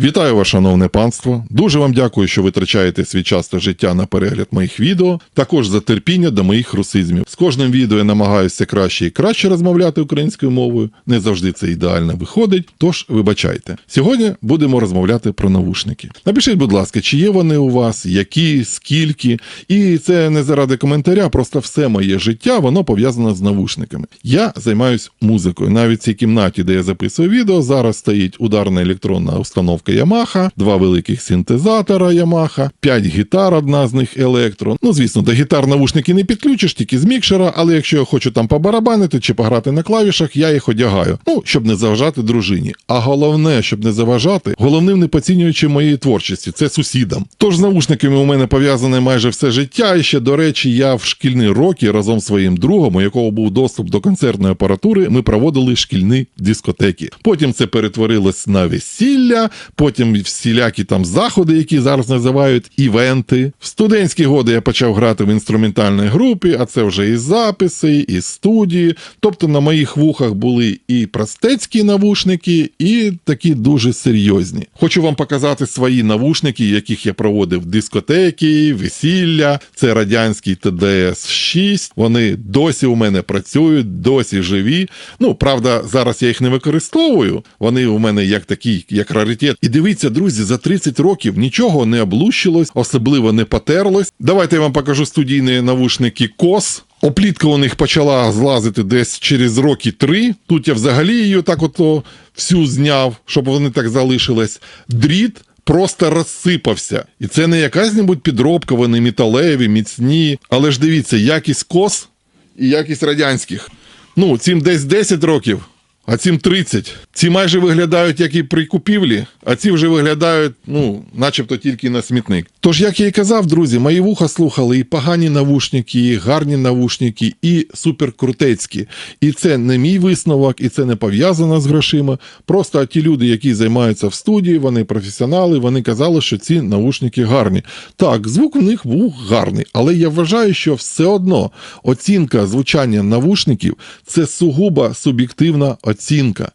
Вітаю вас, шановне панство. Дуже вам дякую, що витрачаєте свій час та життя на перегляд моїх відео, також за терпіння до моїх русизмів. З кожним відео я намагаюся краще і краще розмовляти українською мовою. Не завжди це ідеально виходить, тож вибачайте. Сьогодні будемо розмовляти про навушники. Напишіть, будь ласка, чи є вони у вас, які, скільки. І це не заради коментаря, просто все моє життя воно пов'язане з навушниками. Я займаюсь музикою. Навіть в цій кімнаті, де я записую відео, зараз стоїть ударна електронна установка Yamaha, два великих синтезатора Yamaha, п'ять гітар, одна з них електро. Ну, звісно, до гітар навушники не підключиш, тільки з мікшера, але якщо я хочу там побарабанити чи пограти на клавішах, я їх одягаю. Ну, щоб не заважати дружині. А головне, щоб не заважати, головним не поцінюючи моєї творчості, це сусідам. Тож з навушниками у мене пов'язане майже все життя. І ще, до речі, я в шкільні роки разом з своїм другом, у якого був доступ до концертної апаратури, ми проводили шкільні дискотеки. Потім це перетворилось на весілля, потім всілякі там заходи, які зараз називають івенти. В студентські годи я почав грати в інструментальній групі, а це вже і записи, і студії. Тобто на моїх вухах були і простецькі навушники, і такі дуже серйозні. Хочу вам показати свої навушники, яких я проводив дискотеки, весілля. Це радянський ТДС 6. Вони досі у мене працюють, досі живі. Ну, правда, зараз я їх не використовую. Вони у мене як такі, як раритет. І дивіться, друзі, за 30 років нічого не облущилось, особливо не потерлось. Давайте я вам покажу студійні навушники KOS. Оплітка у них почала злазити десь через роки три. Тут я взагалі її так ото всю зняв, щоб вони так залишились. Дріт просто розсипався. І це не якась небудь підробка, вони металеві, міцні. Але ж дивіться, якість кос і якість радянських. Ну, цим десь 10 років, а цим 30. Ці майже виглядають як і при купівлі, а ці вже виглядають, ну, начебто тільки на смітник. Тож, як я і казав, друзі, мої вуха слухали і погані навушники, і гарні навушники, і суперкрутецькі. І це не мій висновок, і це не пов'язано з грошима. Просто ті люди, які займаються в студії, вони професіонали, вони казали, що ці навушники гарні. Так, звук в них був гарний, але я вважаю, що все одно оцінка звучання навушників це сугубо суб'єктивна оцінка.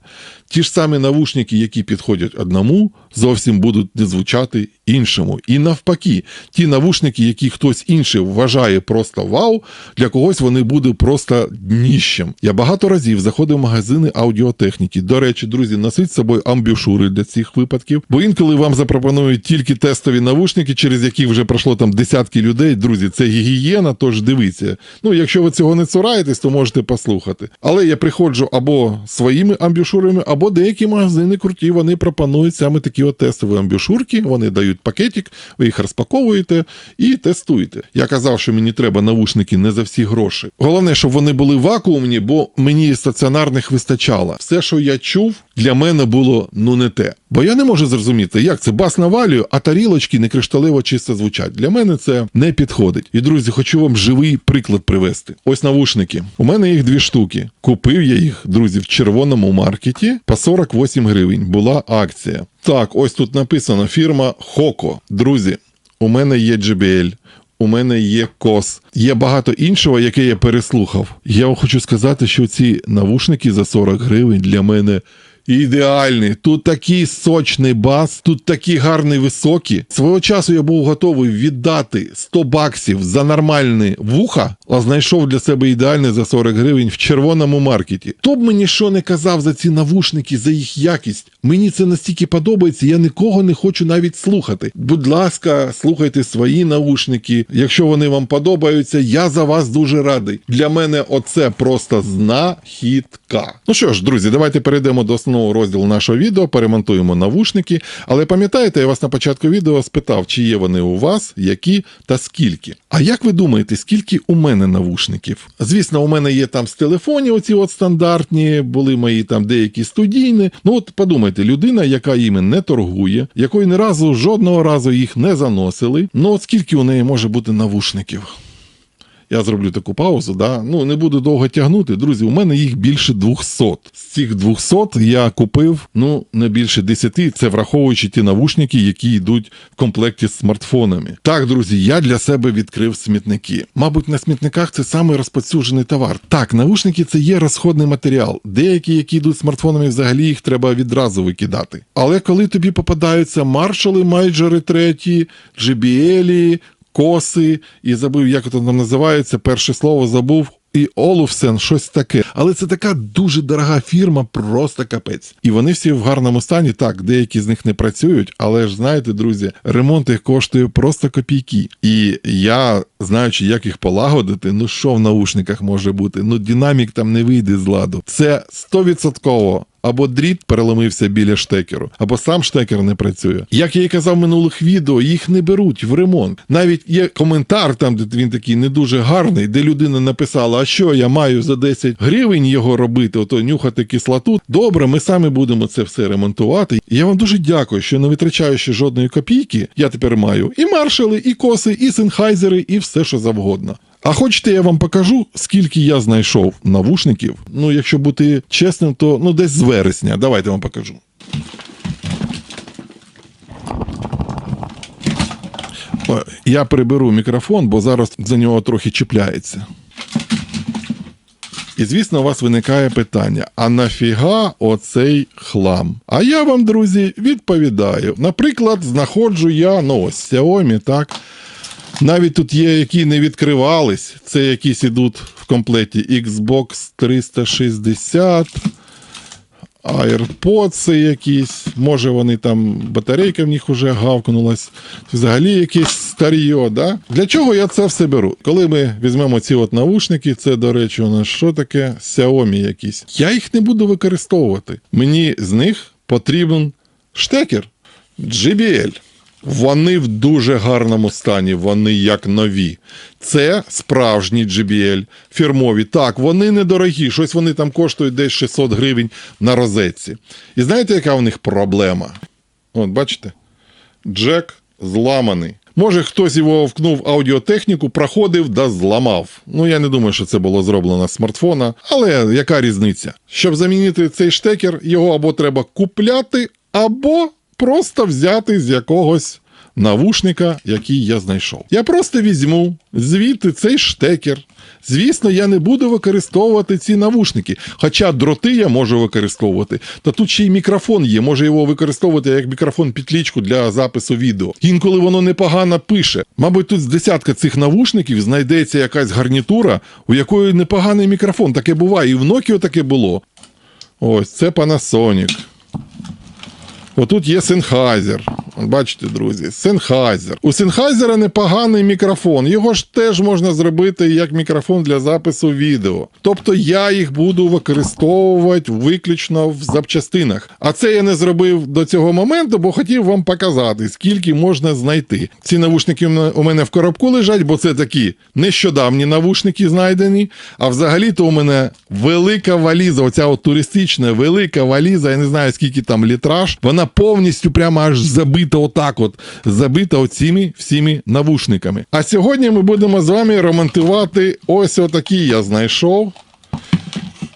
Ті ж самі навушники, які підходять одному, зовсім будуть не звучати іншому. І навпаки, ті навушники, які хтось інший вважає просто вау, для когось вони будуть просто дніщем. Я багато разів заходив в магазини аудіотехніки. До речі, друзі, носіть з собою амбюшури для цих випадків, бо інколи вам запропонують тільки тестові навушники, через які вже пройшло там десятки людей. Друзі, це гігієна, тож дивіться. Ну, якщо ви цього не цураєтесь, то можете послухати. Але я приходжу або своїми амбюшурами, або деякі магазини круті, вони пропонують саме такі от тестові амбюшурки, вони дають пакетик, ви їх розпаковуєте і тестуєте. Я казав, що мені треба навушники не за всі гроші. Головне, щоб вони були вакуумні, бо мені стаціонарних вистачало. Все, що я чув, для мене було ну не те. Бо я не можу зрозуміти, як це бас навалюю, а тарілочки не кришталево чисто звучать. Для мене це не підходить. І друзі, хочу вам живий приклад привести. Ось навушники. У мене їх дві штуки. Купив я їх, друзі, в червоному маркеті по 48 гривень. Була акція. Так, ось тут написано фірма Хоко. Друзі, у мене є JBL. У мене є кос, є багато іншого, яке я переслухав. Я вам хочу сказати, що ці навушники за 40 гривень для мене ідеальні. Тут такий сочний бас, тут такі гарні високі. Свого часу я був готовий віддати 100 баксів за нормальні вуха, а знайшов для себе ідеальне за 40 гривень в червоному маркеті. Хто б мені що не казав за ці навушники, за їх якість. Мені це настільки подобається, я нікого не хочу навіть слухати. Будь ласка, слухайте свої навушники. Якщо вони вам подобаються, я за вас дуже радий. Для мене оце просто знахідка. Ну що ж, друзі, давайте перейдемо до основного розділу нашого відео, перемонтуємо навушники. Але пам'ятаєте, я вас на початку відео спитав, чи є вони у вас, які та скільки. А як ви думаєте, скільки у мене навушників? Звісно, у мене є там з телефонів оці от стандартні, були мої там деякі студійні. Ну от подумайте, людина, яка іми не торгує, якої ні разу жодного разу їх не заносили. Ну от скільки у неї може бути навушників? Я зроблю таку паузу, да? ну не буду довго тягнути. Друзі, у мене їх більше 200. З цих 200 я купив ну не більше 10, це враховуючи ті навушники, які йдуть в комплекті з смартфонами. Так, друзі, я для себе відкрив смітники. Мабуть, на смітниках це самий розповсюджений товар. Так, навушники це є розходний матеріал. Деякі, які йдуть смартфонами, взагалі їх треба відразу викидати. Але коли тобі попадаються маршали, майджори треті, JBL, коси, і забув, як це там називається, перше слово забув. І Олуфсен, щось таке. Але це така дуже дорога фірма, просто капець. І вони всі в гарному стані. Так, деякі з них не працюють, але ж знаєте, друзі, ремонт їх коштує просто копійки. І я, знаючи, як їх полагодити, ну що в наушниках може бути? Ну, динамік там не вийде з ладу. Це 100% або дріт переломився біля штекеру, або сам штекер не працює. Як я і казав в минулих відео, їх не беруть в ремонт. Навіть є коментар, там де він такий не дуже гарний, де людина написала: А що я маю за 10 гривень його робити, ото нюхати кислоту. Добре, ми самі будемо це все ремонтувати. Я вам дуже дякую, що не витрачаючи жодної копійки, я тепер маю і маршали, і коси, і сенхайзери, і все, що завгодно. А хочете, я вам покажу, скільки я знайшов навушників. Ну, якщо бути чесним, то ну десь з вересня. Давайте вам покажу. Я приберу мікрофон, бо зараз за нього трохи чіпляється. І звісно, у вас виникає питання: а нафіга оцей хлам? А я вам, друзі, відповідаю. Наприклад, знаходжу я ну ось Xiaomi, так. Навіть тут є, які не відкривались. Це якісь ідуть в комплекті Xbox 360, AirPods якісь. Може вони там, батарейка в них вже гавкнулась. Взагалі якесь старьо, да? Для чого я це все беру? Коли ми візьмемо ці от навушники, це, до речі, у нас що таке? Xiaomi якісь. Я їх не буду використовувати. Мені з них потрібен штекер JBL. Вони в дуже гарному стані, вони як нові. Це справжні JBL, фірмові. Так, вони недорогі, щось вони там коштують десь 600 гривень на розетці. І знаєте, яка у них проблема? От, бачите? Джек зламаний. Може, хтось його вкнув аудіотехніку, проходив да зламав. Ну, я не думаю, що це було зроблено з смартфона, але яка різниця? Щоб замінити цей штекер, його або треба купляти, або просто взяти з якогось навушника, який я знайшов. Я просто візьму звідти цей штекер. Звісно, я не буду використовувати ці навушники, хоча дроти я можу використовувати. Та тут ще й мікрофон є, може його використовувати як мікрофон підлічку для запису відео. Інколи воно непогано пише. Мабуть, тут з десятка цих навушників знайдеться якась гарнітура, у якої непоганий мікрофон. Таке буває, і в Nokia таке було. Ось це Panasonic. Отут є Sennheiser. Бачите, друзі, Sennheiser. У Sennheiser непоганий мікрофон. Його ж теж можна зробити як мікрофон для запису відео. Тобто я їх буду використовувати виключно в запчастинах. А це я не зробив до цього моменту, бо хотів вам показати, скільки можна знайти. Ці навушники у мене в коробку лежать, бо це такі нещодавні навушники знайдені. А взагалі-то у мене велика валіза, оця от туристична велика валіза, я не знаю скільки там літраж. Вона повністю прямо аж забита отак, от забита оціми всіми навушниками. А сьогодні ми будемо з вами ремонтувати ось отакі я знайшов.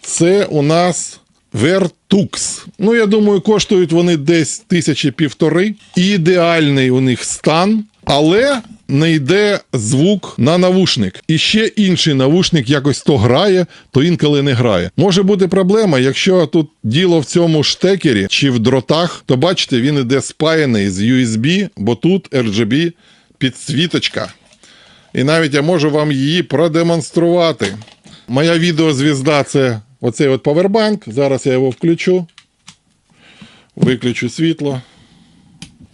Це у нас Vertux. Ну, я думаю, коштують вони десь тисячі півтори. Ідеальний у них стан, але не йде звук на навушник. І ще інший навушник якось то грає, то інколи не грає. Може бути проблема, якщо тут діло в цьому штекері чи в дротах, то бачите, він іде спаяний з USB, бо тут RGB підсвіточка. І навіть я можу вам її продемонструвати. Моя відеозвізда це оцей от павербанк. Зараз я його включу. Виключу світло.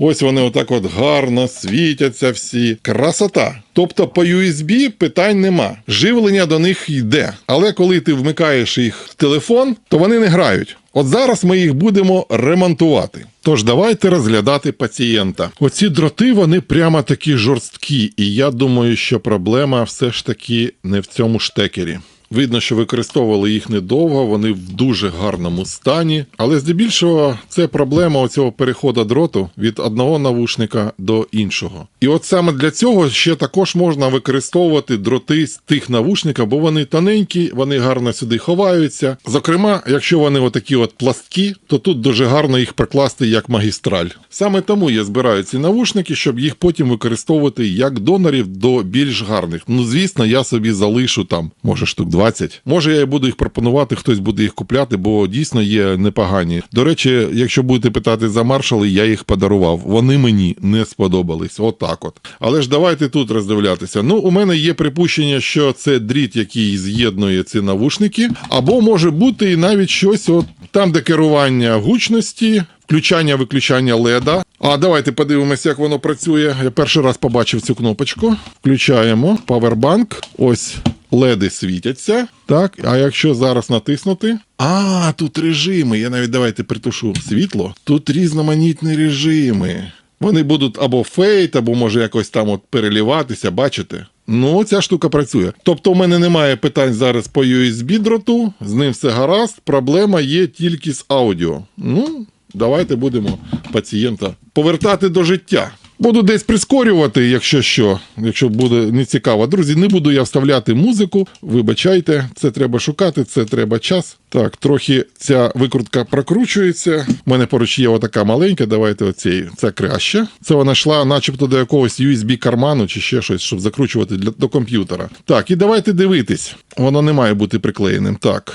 Ось вони отак от гарно світяться всі. Красота. Тобто по USB питань нема. Живлення до них йде. Але коли ти вмикаєш їх в телефон, то вони не грають. От зараз ми їх будемо ремонтувати. Тож давайте розглядати пацієнта. Оці дроти вони прямо такі жорсткі, і я думаю, що проблема все ж таки не в цьому штекері. Видно, що використовували їх недовго, вони в дуже гарному стані. Але здебільшого це проблема оцього переходу дроту від одного навушника до іншого. І от саме для цього ще також можна використовувати дроти з тих навушників, бо вони тоненькі, вони гарно сюди ховаються. Зокрема, якщо вони отакі от пласткі, то тут дуже гарно їх прикласти як магістраль. Саме тому я збираю ці навушники, щоб їх потім використовувати як донорів до більш гарних. Ну, звісно, я собі залишу там, може, штук 20. Може, я і буду їх пропонувати, хтось буде їх купляти, бо дійсно є непогані. До речі, якщо будете питати за маршали, я їх подарував. Вони мені не сподобались. Отак от. Але ж давайте тут роздивлятися. Ну, у мене є припущення, що це дріт, який з'єднує ці навушники, або може бути і навіть щось, от там, де керування гучності, включання виключання леда. А давайте подивимося, як воно працює. Я перший раз побачив цю кнопочку. Включаємо Powerbank. Ось леди світяться. Так, а якщо зараз натиснути. А, тут режими. Я навіть давайте притушу світло. Тут різноманітні режими. Вони будуть або фейт, або може якось там от переліватися, бачите? Ну, ця штука працює. Тобто, у мене немає питань зараз по USB дроту, з ним все гаразд. Проблема є тільки з аудіо. Ну, давайте будемо пацієнта повертати до життя. Буду десь прискорювати, якщо що, якщо буде не цікаво. Друзі, не буду я вставляти музику. Вибачайте, це треба шукати, це треба час. Так, трохи ця викрутка прокручується. У мене поруч є отака маленька. Давайте оцей. Це краще. Це вона йшла, начебто, до якогось USB карману чи ще щось, щоб закручувати для до комп'ютера. Так, і давайте дивитись. Воно не має бути приклеєним. Так,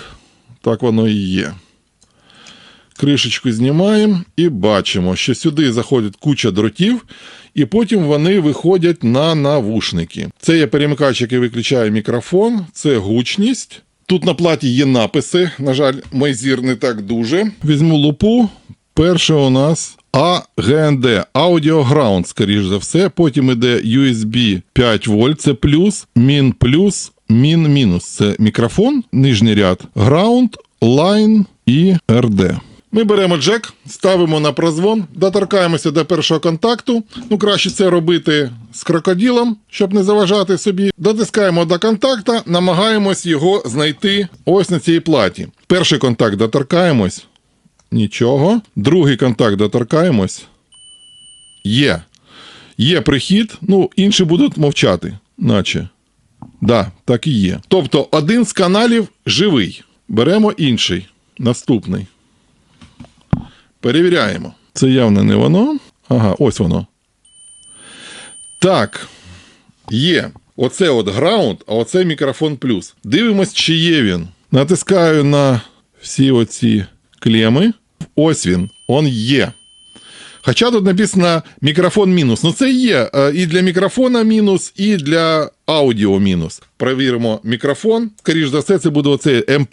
так воно і є. Кришечку знімаємо і бачимо, що сюди заходить куча дротів, і потім вони виходять на навушники. Це є перемикач, який виключає мікрофон, це гучність. Тут на платі є написи. На жаль, мій зір не так дуже. Візьму лупу. Перше у нас AGND, Audio Ground, скоріш за все. Потім іде USB 5 вольт, це плюс, мін плюс, мін мінус. Це мікрофон, нижній ряд, Ground, Line і RD. Ми беремо джек, ставимо на прозвон, доторкаємося до першого контакту. Ну, краще це робити з крокодилом, щоб не заважати собі. Дотискаємо до контакта, намагаємось його знайти ось на цій платі. Перший контакт доторкаємось. Нічого. Другий контакт доторкаємось. Є. Є прихід, ну, інші будуть мовчати, наче. Да, так і є. Тобто один з каналів живий. Беремо інший. Наступний. Перевіряємо. Це явно не воно. Ага, ось воно. Так. Є. Оце от граунд, а оце мікрофон плюс. Дивимось, чи є він. Натискаю на всі оці клеми. Ось він. Он є. Хоча тут написано мікрофон мінус. Ну це є е, і для мікрофона мінус, і для аудіо мінус. Провіримо мікрофон. Скоріш за все, це буде оцей М.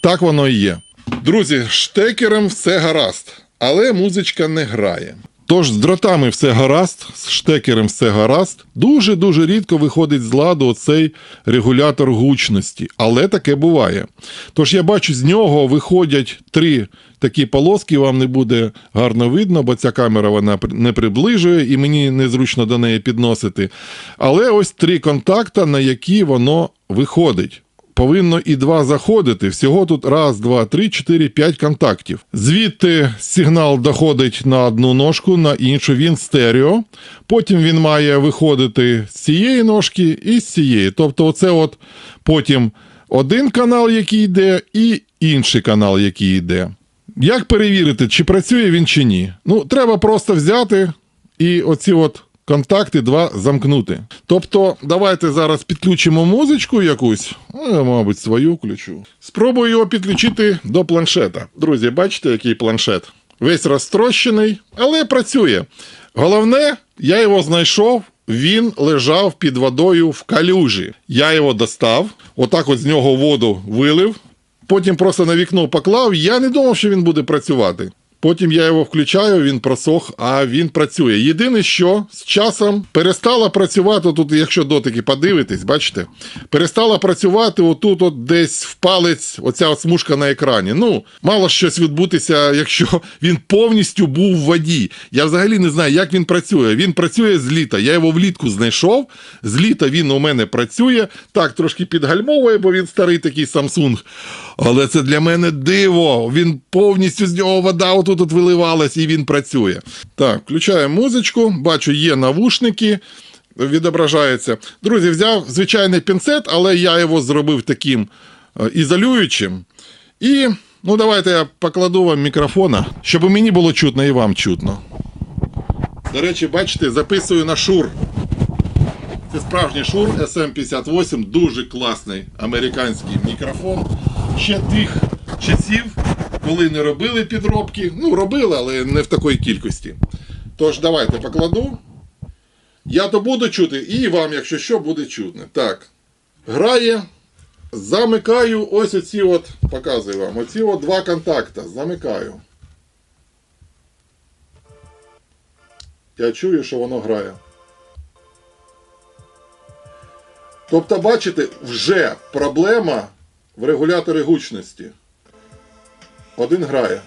Так воно і є. Друзі, штекером все гаразд, але музичка не грає. Тож з дротами все гаразд, з штекером все гаразд. Дуже-дуже рідко виходить з ладу оцей регулятор гучності, але таке буває. Тож я бачу, з нього виходять три такі полоски, вам не буде гарно видно, бо ця камера вона не приближує і мені незручно до неї підносити. Але ось три контакта, на які воно виходить повинно і два заходити. Всього тут раз, два, три, чотири, п'ять контактів. Звідти сигнал доходить на одну ножку, на іншу. Він стерео. Потім він має виходити з цієї ножки і з цієї. Тобто, оце от потім один канал, який йде, і інший канал, який йде. Як перевірити, чи працює він чи ні? Ну, треба просто взяти і оці от контакти два замкнути. Тобто, давайте зараз підключимо музичку якусь, ну, я, мабуть, свою включу. Спробую його підключити до планшета. Друзі, бачите, який планшет? Весь розтрощений, але працює. Головне, я його знайшов. Він лежав під водою в калюжі. Я його достав, отак от з нього воду вилив, потім просто на вікно поклав. Я не думав, що він буде працювати. Потім я його включаю, він просох, а він працює. Єдине, що з часом перестала працювати, тут, якщо дотики подивитись, бачите, перестала працювати отут, от десь в палець, оця от смужка на екрані. Ну, мало щось відбутися, якщо він повністю був в воді. Я взагалі не знаю, як він працює. Він працює з літа. Я його влітку знайшов. З літа він у мене працює. Так, трошки підгальмовує, бо він старий такий Samsung. Але це для мене диво. Він повністю з нього вода отут от виливалась і він працює. Так, включаю музичку, бачу, є навушники. Відображається. Друзі, взяв звичайний пінцет, але я його зробив таким е, ізолюючим. І ну давайте я покладу вам мікрофона, щоб мені було чутно і вам чутно. До речі, бачите, записую на шур. Це справжній шур SM58, дуже класний американський мікрофон. Ще тих часів, коли не робили підробки. Ну, робили, але не в такій кількості. Тож, давайте покладу. Я то буду чути, і вам, якщо що, буде чутно. Так. Грає. Замикаю ось оці от, показую вам, оці от два контакта. Замикаю. Я чую, що воно грає. Тобто, бачите, вже проблема в регуляторі гучності. Один грає.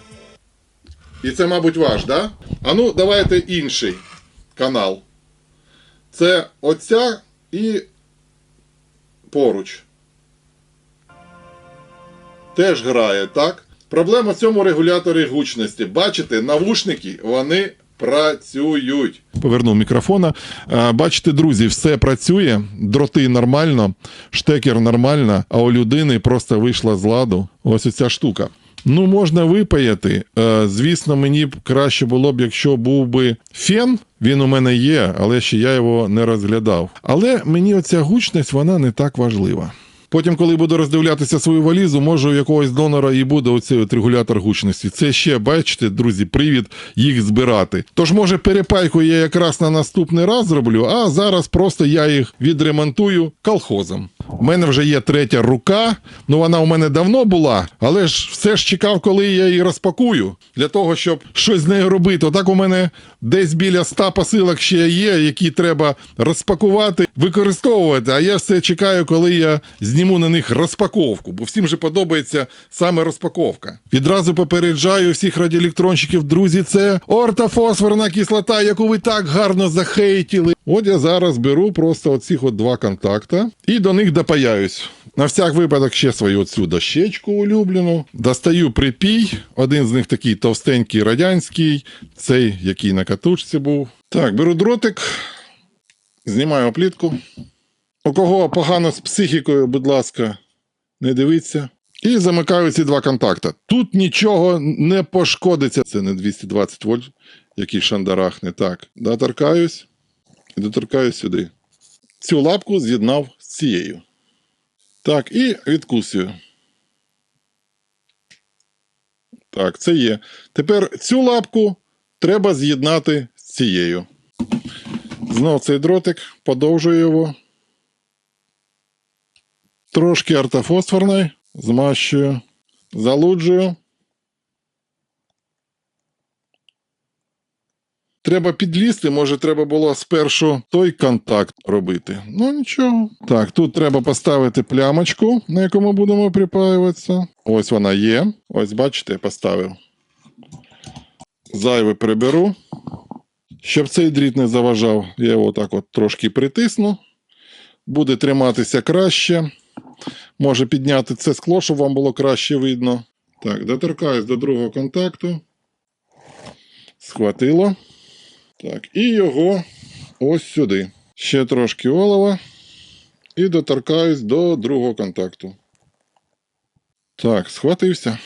І це, мабуть, ваш, да? А ну, давайте інший канал. Це оця і поруч. Теж грає, так? Проблема в цьому регуляторі гучності. Бачите, навушники вони працюють. Повернув мікрофона. Бачите, друзі, все працює, дроти нормально, штекер нормально, а у людини просто вийшла з ладу. Ось оця штука. Ну, можна випаяти. Е, Звісно, мені б краще було б, якщо був би фен. Він у мене є, але ще я його не розглядав. Але мені оця гучність вона не так важлива. Потім, коли буду роздивлятися свою валізу, може у якогось донора і буде оцей от регулятор гучності. Це ще, бачите, друзі, привід їх збирати. Тож, може, перепайку я якраз на наступний раз зроблю, а зараз просто я їх відремонтую колхозом. У мене вже є третя рука, ну вона у мене давно була, але ж все ж чекав, коли я її розпакую, для того, щоб щось з нею робити. Отак у мене десь біля 100 посилок ще є, які треба розпакувати, використовувати. А я все чекаю, коли я зніму на них розпаковку, бо всім же подобається саме розпаковка. Відразу попереджаю всіх радіоелектронщиків, друзі, це ортофосфорна кислота, яку ви так гарно захейтіли. От я зараз беру просто оцих от два контакта і до них допаяюсь. На всяк випадок ще свою оцю дощечку улюблену. Достаю припій. Один з них такий товстенький радянський, цей, який на катушці був. Так, беру дротик, знімаю оплітку. У кого погано з психікою, будь ласка, не дивіться. І замикаю ці два контакти. Тут нічого не пошкодиться. Це не 220 вольт, який шандарах не так. Доторкаюсь і доторкаюсь сюди. Цю лапку з'єднав з цією. Так, і відкусую. Так, це є. Тепер цю лапку треба з'єднати з цією. Знов цей дротик, подовжую його. Трошки ортофосфорний, змащую, залуджую. Треба підлізти, може, треба було спершу той контакт робити. Ну нічого. Так, тут треба поставити плямочку, на якому будемо припаюватися. Ось вона є. Ось, бачите, я поставив. Зайве приберу. Щоб цей дріт не заважав, я його так от трошки притисну. Буде триматися краще. Може підняти це скло, щоб вам було краще видно. Так, доторкаюсь до другого контакту. Схватило. Так, і його ось сюди. Ще трошки олова. І доторкаюсь до другого контакту. Так, схватився.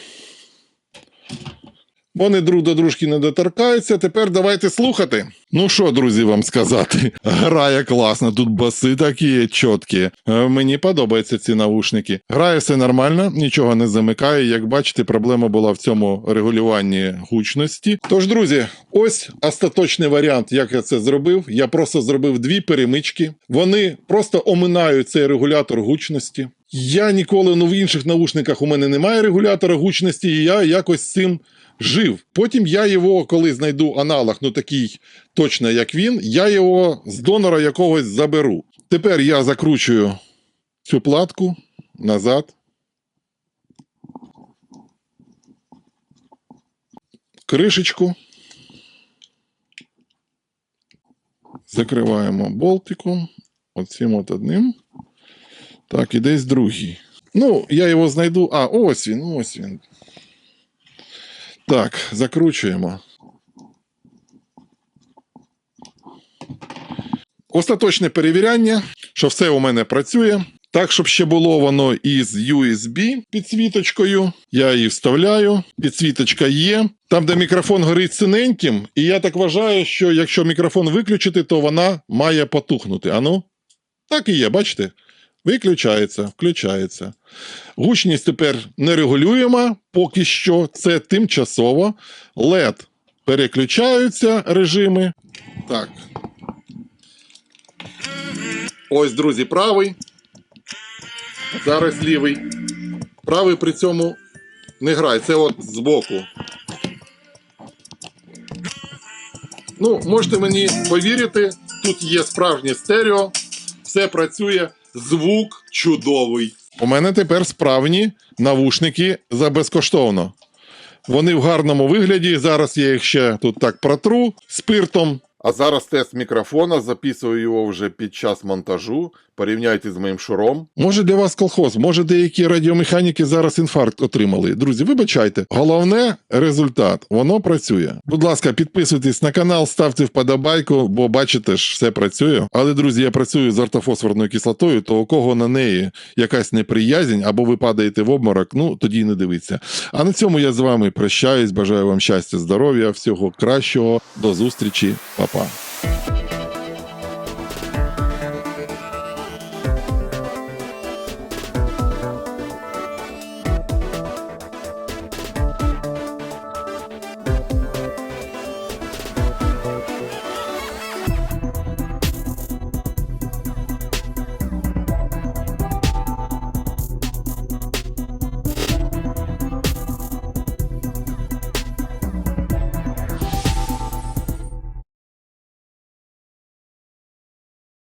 Вони друг до дружки не доторкаються. Тепер давайте слухати. Ну що, друзі, вам сказати? Грає класно, тут баси такі чіткі. Е, Мені подобаються ці наушники. Грає все нормально, нічого не замикає. Як бачите, проблема була в цьому регулюванні гучності. Тож, друзі, ось остаточний варіант, як я це зробив. Я просто зробив дві перемички. Вони просто оминають цей регулятор гучності. Я ніколи ну в інших наушниках у мене немає регулятора гучності, і я якось цим жив. Потім я його, коли знайду аналог, ну такий точно як він, я його з донора якогось заберу. Тепер я закручую цю платку назад. Кришечку. Закриваємо болтиком. Оцим от одним. Так, і десь другий. Ну, я його знайду. А, ось він, ось він. Так, закручуємо. Остаточне перевіряння, що все у мене працює. Так, щоб ще було воно із USB підсвіточкою. Я її вставляю. Підсвіточка є. Там, де мікрофон горить синеньким, і я так вважаю, що якщо мікрофон виключити, то вона має потухнути. Ану? Так і є, бачите? Виключається, включається. Гучність тепер не регулюємо, поки що це тимчасово. LED переключаються режими. Так. Ось, друзі, правий. Зараз лівий. Правий при цьому не грає. Це от збоку. Ну, можете мені повірити, тут є справжнє стерео, все працює, звук чудовий. У мене тепер справні навушники за безкоштовно. Вони в гарному вигляді. Зараз я їх ще тут так протру спиртом. А зараз тест мікрофона, записую його вже під час монтажу. Порівняйте з моїм шуром. Може для вас колхоз, може деякі радіомеханіки зараз інфаркт отримали. Друзі, вибачайте. Головне результат. Воно працює. Будь ласка, підписуйтесь на канал, ставте вподобайку, бо бачите ж, все працює. Але, друзі, я працюю з ортофосфорною кислотою, то у кого на неї якась неприязнь або ви падаєте в обморок, ну тоді не дивіться. А на цьому я з вами прощаюсь. Бажаю вам щастя, здоров'я, всього кращого. До зустрічі, Па-па.